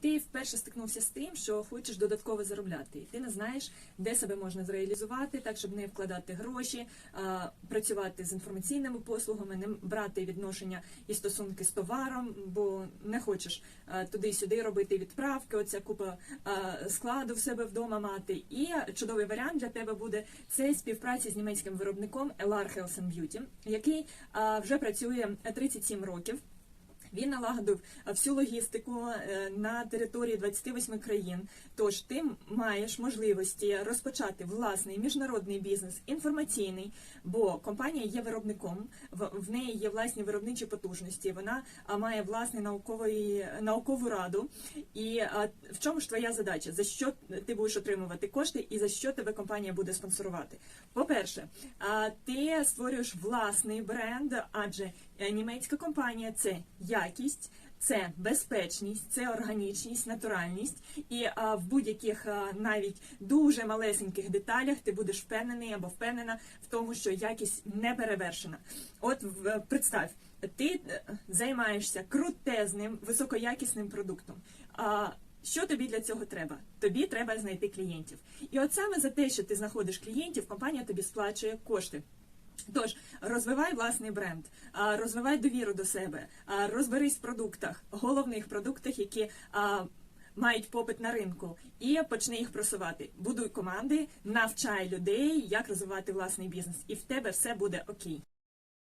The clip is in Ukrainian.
ти вперше стикнувся з тим, що хочеш додатково заробляти. І Ти не знаєш, де себе можна зреалізувати, так щоб не вкладати гроші, працювати з інформаційними послугами, не брати відношення і стосунки з товаром, бо не хочеш туди-сюди робити відправки. Оця купа складу в себе вдома мати. І чудовий варіант для тебе буде це співпраця з німецьким виробником LR Health and Beauty, який вже працює 37 років. Він налагодив е, всю логістику е, на території 28 країн. Тож ти маєш можливості розпочати власний міжнародний бізнес інформаційний, бо компанія є виробником, в, неї є власні виробничі потужності. Вона має власну наукову раду. І в чому ж твоя задача? За що ти будеш отримувати кошти і за що тебе компанія буде спонсорувати? По-перше, ти створюєш власний бренд, адже е, німецька компанія це якість. Це безпечність, це органічність, натуральність, і а, в будь-яких навіть дуже малесеньких деталях ти будеш впевнений або впевнена в тому, що якість не перевершена. От в, представ, ти е, займаєшся крутезним, високоякісним продуктом. А, що тобі для цього треба? Тобі треба знайти клієнтів. І от саме за те, що ти знаходиш клієнтів, компанія тобі сплачує кошти. Тож розвивай власний бренд, розвивай довіру до себе, розберись в продуктах, головних продуктах, які мають попит на ринку, і почни їх просувати. Будуй команди, навчай людей, як розвивати власний бізнес, і в тебе все буде окей.